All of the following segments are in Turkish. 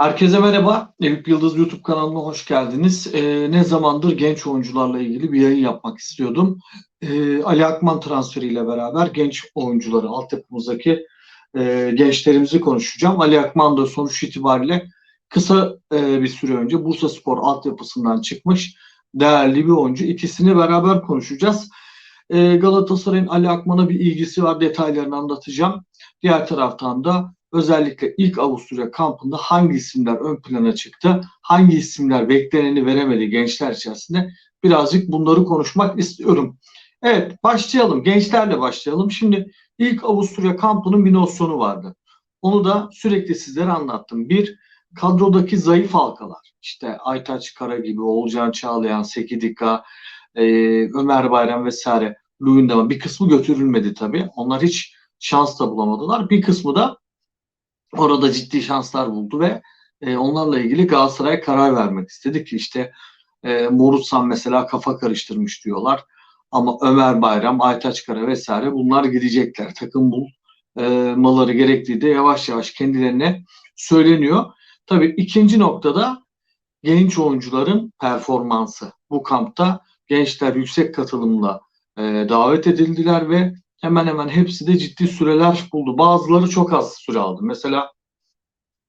Herkese merhaba. Eyüp Yıldız YouTube kanalına hoş geldiniz. Ee, ne zamandır genç oyuncularla ilgili bir yayın yapmak istiyordum. Ee, Ali Akman transferiyle beraber genç oyuncuları, altyapımızdaki e, gençlerimizi konuşacağım. Ali Akman da sonuç itibariyle kısa e, bir süre önce Bursa Spor altyapısından çıkmış değerli bir oyuncu. İkisini beraber konuşacağız. Ee, Galatasaray'ın Ali Akman'a bir ilgisi var. Detaylarını anlatacağım. Diğer taraftan da özellikle ilk Avusturya kampında hangi isimler ön plana çıktı, hangi isimler bekleneni veremedi gençler içerisinde birazcık bunları konuşmak istiyorum. Evet başlayalım. Gençlerle başlayalım. Şimdi ilk Avusturya kampının bir nosyonu vardı. Onu da sürekli sizlere anlattım. Bir, kadrodaki zayıf halkalar. İşte Aytaç Kara gibi, Olcan Çağlayan, Sekidika, e, Ömer Bayram vesaire Luyendam'a bir kısmı götürülmedi tabii. Onlar hiç şans da bulamadılar. Bir kısmı da orada ciddi şanslar buldu ve e, onlarla ilgili Galatasaray karar vermek istedi ki işte e, Morutsan mesela kafa karıştırmış diyorlar. Ama Ömer Bayram, Aytaç Kara vesaire bunlar gidecekler. Takım bulmaları gerektiği de yavaş yavaş kendilerine söyleniyor. Tabii ikinci noktada genç oyuncuların performansı. Bu kampta gençler yüksek katılımla e, davet edildiler ve hemen hemen hepsi de ciddi süreler buldu. Bazıları çok az süre aldı. Mesela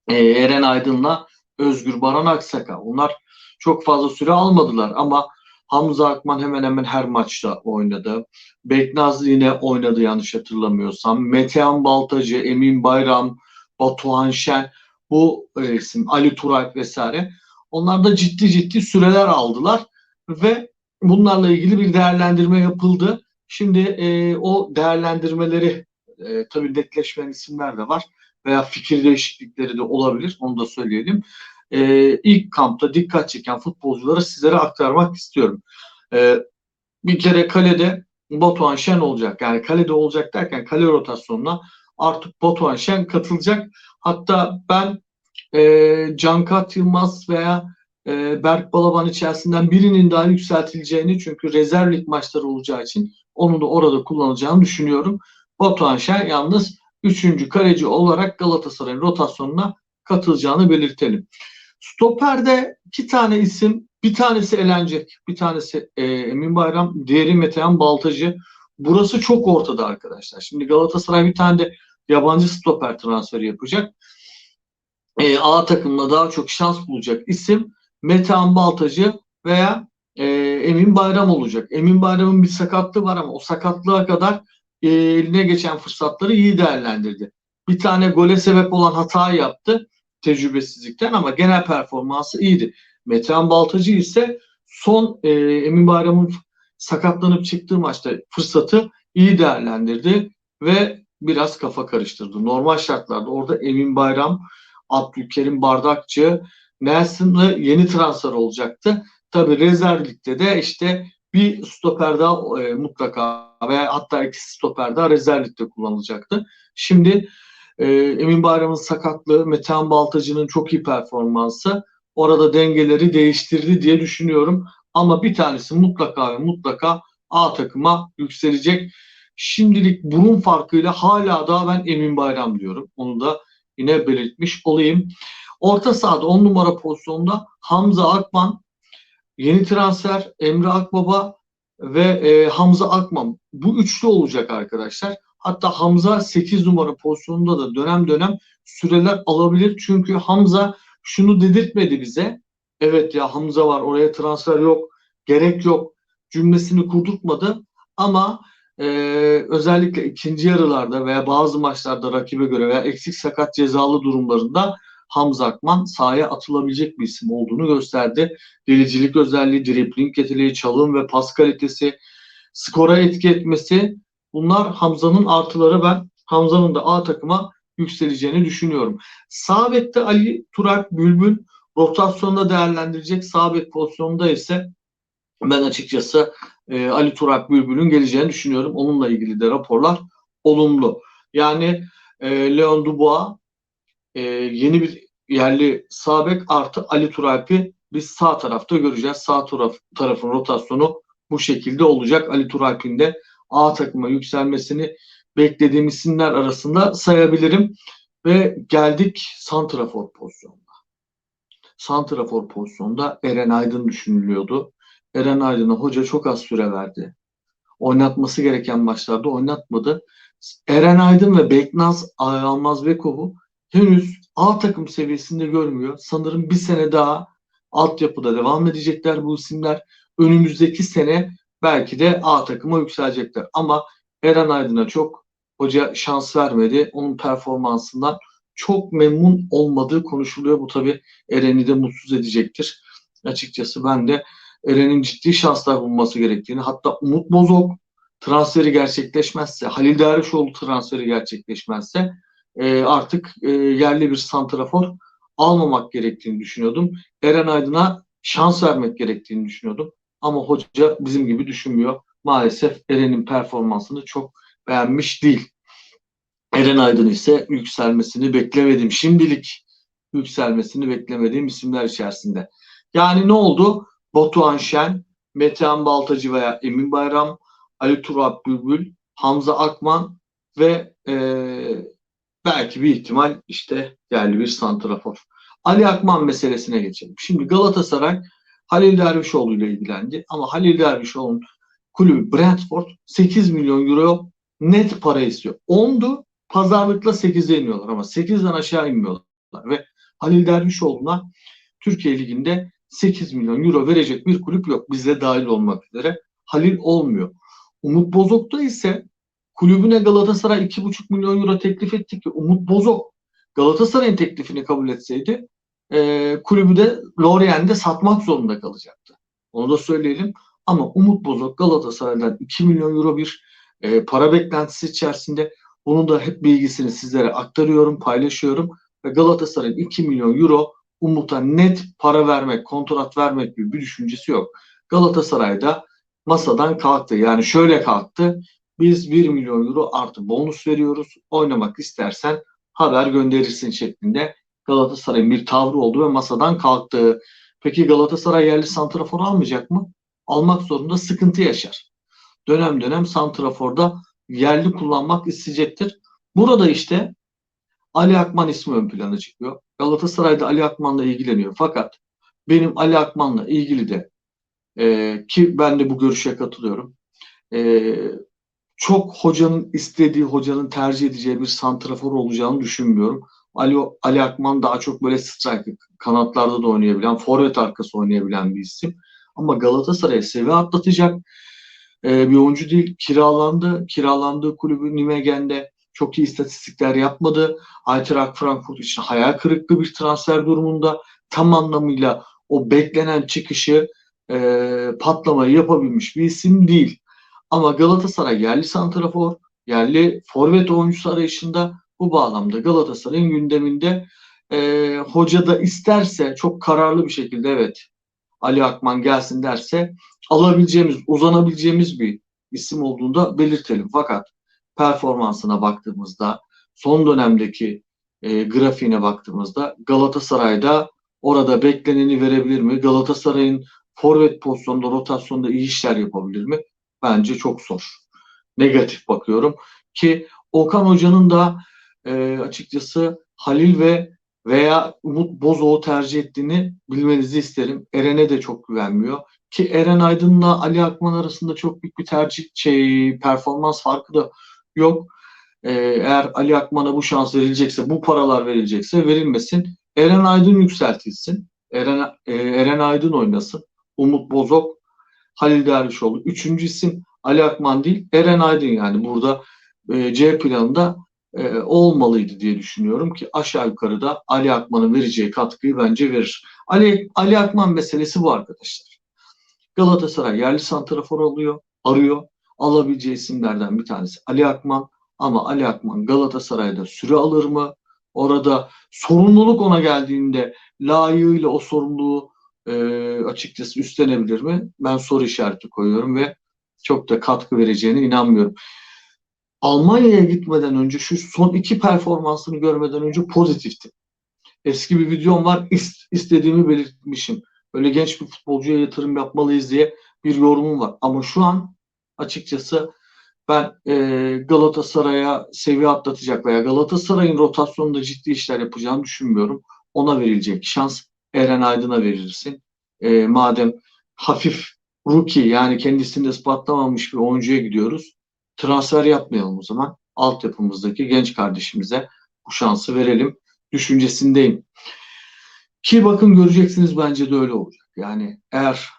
e, Eren Aydın'la Özgür Baran Aksaka. Onlar çok fazla süre almadılar ama Hamza Akman hemen hemen her maçta oynadı. Beknaz yine oynadı yanlış hatırlamıyorsam. Metehan Baltacı, Emin Bayram, Batuhan Şen, bu e, isim Ali Turay vesaire. Onlar da ciddi ciddi süreler aldılar ve bunlarla ilgili bir değerlendirme yapıldı. Şimdi e, o değerlendirmeleri e, tabii netleşmeyen isimler de var veya fikir değişiklikleri de olabilir. Onu da söyleyelim. E, ilk kampta dikkat çeken futbolcuları sizlere aktarmak istiyorum. E, bir kere kalede Batuhan Şen olacak. Yani kalede olacak derken kale rotasyonuna artık Batuhan Şen katılacak. Hatta ben e, Cankat Yılmaz veya e, Berk Balaban içerisinden birinin daha yükseltileceğini çünkü rezervlik maçları olacağı için onu da orada kullanacağını düşünüyorum. Batuhan Şen yalnız 3. kaleci olarak Galatasaray'ın rotasyonuna katılacağını belirtelim. Stoper'de iki tane isim, bir tanesi elenecek, bir tanesi e, Emin Bayram, diğeri Metehan Baltacı. Burası çok ortada arkadaşlar. Şimdi Galatasaray bir tane de yabancı stoper transferi yapacak. E, A takımla daha çok şans bulacak isim Metehan Baltacı veya e, Emin Bayram olacak. Emin Bayram'ın bir sakatlığı var ama o sakatlığa kadar e, eline geçen fırsatları iyi değerlendirdi. Bir tane gole sebep olan hata yaptı tecrübesizlikten ama genel performansı iyiydi. Metehan Baltacı ise son e, Emin Bayram'ın sakatlanıp çıktığı maçta fırsatı iyi değerlendirdi ve biraz kafa karıştırdı. Normal şartlarda orada Emin Bayram, Abdülkerim Bardakçı, Nelson'la yeni transfer olacaktı. Tabi rezervlikte de işte bir stoper daha e, mutlaka veya hatta iki stoper daha rezervlikte kullanılacaktı. Şimdi e, Emin Bayram'ın sakatlığı, Metehan Baltacı'nın çok iyi performansı orada dengeleri değiştirdi diye düşünüyorum. Ama bir tanesi mutlaka ve mutlaka A takıma yükselecek. Şimdilik burun farkıyla hala daha ben Emin Bayram diyorum. Onu da yine belirtmiş olayım. Orta sahada 10 numara pozisyonda Hamza Akman, yeni transfer Emre Akbaba ve e, Hamza Akman. Bu üçlü olacak arkadaşlar. Hatta Hamza 8 numara pozisyonunda da dönem dönem süreler alabilir. Çünkü Hamza şunu dedirtmedi bize. Evet ya Hamza var oraya transfer yok, gerek yok cümlesini kurdurtmadı. Ama e, özellikle ikinci yarılarda veya bazı maçlarda rakibe göre veya eksik sakat cezalı durumlarında Hamza Akman sahaya atılabilecek bir isim olduğunu gösterdi. Delicilik özelliği, dribling yeteneği, çalım ve pas kalitesi, skora etki etmesi bunlar Hamza'nın artıları ben Hamza'nın da A takıma yükseleceğini düşünüyorum. Sağ Ali Turak Bülbül rotasyonda değerlendirecek. Sağ pozisyonunda ise ben açıkçası e, Ali Turak Bülbül'ün geleceğini düşünüyorum. Onunla ilgili de raporlar olumlu. Yani e, Leon Dubois e, yeni bir yerli sağ bek artı Ali Turalp'i biz sağ tarafta göreceğiz. Sağ taraf, tarafın rotasyonu bu şekilde olacak. Ali Turalp'in de A takıma yükselmesini beklediğim isimler arasında sayabilirim. Ve geldik Santrafor pozisyonuna. santrafor pozisyonda Eren Aydın düşünülüyordu. Eren Aydın'a hoca çok az süre verdi. Oynatması gereken maçlarda oynatmadı. Eren Aydın ve Beknaz Almazbekov'u henüz A takım seviyesinde görmüyor. Sanırım bir sene daha altyapıda devam edecekler bu isimler. Önümüzdeki sene belki de A takıma yükselecekler. Ama Eren Aydın'a çok hoca şans vermedi. Onun performansından çok memnun olmadığı konuşuluyor. Bu tabii Eren'i de mutsuz edecektir. Açıkçası ben de Eren'in ciddi şanslar bulması gerektiğini hatta Umut Bozok transferi gerçekleşmezse, Halil Dervişoğlu transferi gerçekleşmezse e, artık e, yerli bir santrafor almamak gerektiğini düşünüyordum. Eren Aydın'a şans vermek gerektiğini düşünüyordum. Ama hoca bizim gibi düşünmüyor. Maalesef Eren'in performansını çok beğenmiş değil. Eren Aydın ise yükselmesini beklemedim. Şimdilik yükselmesini beklemediğim isimler içerisinde. Yani ne oldu? Batuhan Şen, Metehan Baltacı veya Emin Bayram, Ali Turab Bülbül, Hamza Akman ve e, belki bir ihtimal işte yerli bir santrafor. Ali Akman meselesine geçelim. Şimdi Galatasaray Halil Dervişoğlu ile ilgilendi ama Halil Dervişoğlu'nun kulübü Brentford 8 milyon euro net para istiyor. 10'du pazarlıkla 8'e iniyorlar ama 8'den aşağı inmiyorlar ve Halil Dervişoğlu'na Türkiye Ligi'nde 8 milyon euro verecek bir kulüp yok. Bizde dahil olmak üzere. Halil olmuyor. Umut Bozok'ta ise kulübüne Galatasaray 2,5 milyon euro teklif etti ki Umut Bozok Galatasaray'ın teklifini kabul etseydi e, kulübü de Lorient'de satmak zorunda kalacaktı. Onu da söyleyelim. Ama Umut Bozok Galatasaray'dan 2 milyon euro bir e, para beklentisi içerisinde. Bunun da hep bilgisini sizlere aktarıyorum, paylaşıyorum. Ve Galatasaray'ın 2 milyon euro Umut'a net para vermek, kontrat vermek gibi bir düşüncesi yok. Galatasaray'da masadan kalktı. Yani şöyle kalktı. Biz 1 milyon euro artı bonus veriyoruz. Oynamak istersen haber gönderirsin şeklinde Galatasaray'ın bir tavrı oldu ve masadan kalktı. Peki Galatasaray yerli santrafor almayacak mı? Almak zorunda sıkıntı yaşar. Dönem dönem santraforda yerli kullanmak isteyecektir. Burada işte Ali Akman ismi ön plana çıkıyor. Galatasaray'da Ali Akman'la ilgileniyor. Fakat benim Ali Akman'la ilgili de e, ki ben de bu görüşe katılıyorum. E, çok hocanın istediği, hocanın tercih edeceği bir santrafor olacağını düşünmüyorum. Ali, Ali Akman daha çok böyle striker, kanatlarda da oynayabilen, forvet arkası oynayabilen bir isim. Ama Galatasaray'a seviye atlatacak e, bir oyuncu değil. Kiralandı. Kiralandığı kulübü Nimegen'de çok iyi istatistikler yapmadı. Eintracht Frankfurt için hayal kırıklığı bir transfer durumunda tam anlamıyla o beklenen çıkışı e, patlamayı yapabilmiş bir isim değil. Ama Galatasaray yerli santrafor, yerli forvet oyuncusu arayışında bu bağlamda Galatasaray'ın gündeminde e, hoca da isterse çok kararlı bir şekilde evet Ali Akman gelsin derse alabileceğimiz, uzanabileceğimiz bir isim olduğunda belirtelim. Fakat performansına baktığımızda, son dönemdeki e, grafiğine baktığımızda Galatasaray'da orada bekleneni verebilir mi? Galatasaray'ın forvet pozisyonunda, rotasyonda iyi işler yapabilir mi? Bence çok zor. Negatif bakıyorum ki Okan Hoca'nın da e, açıkçası Halil ve veya Umut Bozok'u tercih ettiğini bilmenizi isterim. Eren'e de çok güvenmiyor. Ki Eren Aydın'la Ali Akman arasında çok büyük bir tercih şey, performans farkı da yok. Ee, eğer Ali Akman'a bu şans verilecekse, bu paralar verilecekse verilmesin. Eren Aydın yükseltilsin. Eren, e, Eren Aydın oynasın. Umut Bozok, Halil Dervişoğlu. Üçüncü isim Ali Akman değil, Eren Aydın yani burada e, C planında e, olmalıydı diye düşünüyorum ki aşağı yukarı da Ali Akman'ın vereceği katkıyı bence verir. Ali, Ali Akman meselesi bu arkadaşlar. Galatasaray yerli santrafor alıyor, arıyor. Alabileceği isimlerden bir tanesi Ali Akman. Ama Ali Akman Galatasaray'da süre alır mı? Orada sorumluluk ona geldiğinde layığıyla o sorumluluğu e, açıkçası üstlenebilir mi? Ben soru işareti koyuyorum ve çok da katkı vereceğine inanmıyorum. Almanya'ya gitmeden önce şu son iki performansını görmeden önce pozitifti. Eski bir videom var. istediğimi belirtmişim. Öyle genç bir futbolcuya yatırım yapmalıyız diye bir yorumum var. Ama şu an açıkçası ben e, Galatasaray'a seviye atlatacak veya Galatasaray'ın rotasyonunda ciddi işler yapacağını düşünmüyorum. Ona verilecek şans Eren Aydın'a verirsin. E, madem hafif rookie yani kendisini ispatlamamış bir oyuncuya gidiyoruz. Transfer yapmayalım o zaman. Altyapımızdaki genç kardeşimize bu şansı verelim. Düşüncesindeyim. Ki bakın göreceksiniz bence de öyle olacak. Yani eğer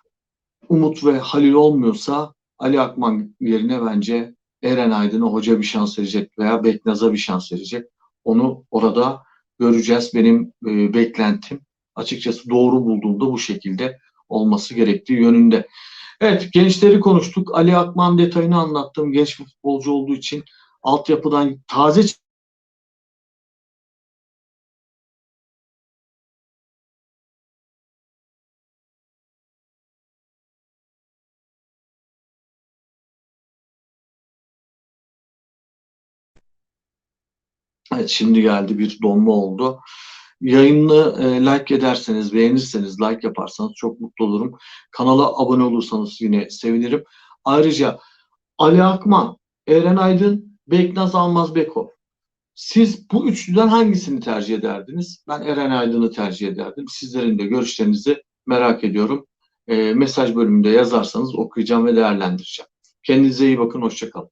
Umut ve Halil olmuyorsa Ali Akman yerine bence Eren Aydın'a hoca bir şans verecek veya Beknaz'a bir şans verecek. Onu orada göreceğiz. Benim e, beklentim açıkçası doğru bulduğumda bu şekilde olması gerektiği yönünde. Evet gençleri konuştuk. Ali Akman detayını anlattım. Genç bir futbolcu olduğu için altyapıdan taze Evet şimdi geldi bir donma oldu. Yayını e, like ederseniz, beğenirseniz, like yaparsanız çok mutlu olurum. Kanala abone olursanız yine sevinirim. Ayrıca Ali Akman, Eren Aydın, Beknaz Almaz Beko. Siz bu üçlüden hangisini tercih ederdiniz? Ben Eren Aydın'ı tercih ederdim. Sizlerin de görüşlerinizi merak ediyorum. E, mesaj bölümünde yazarsanız okuyacağım ve değerlendireceğim. Kendinize iyi bakın, hoşçakalın.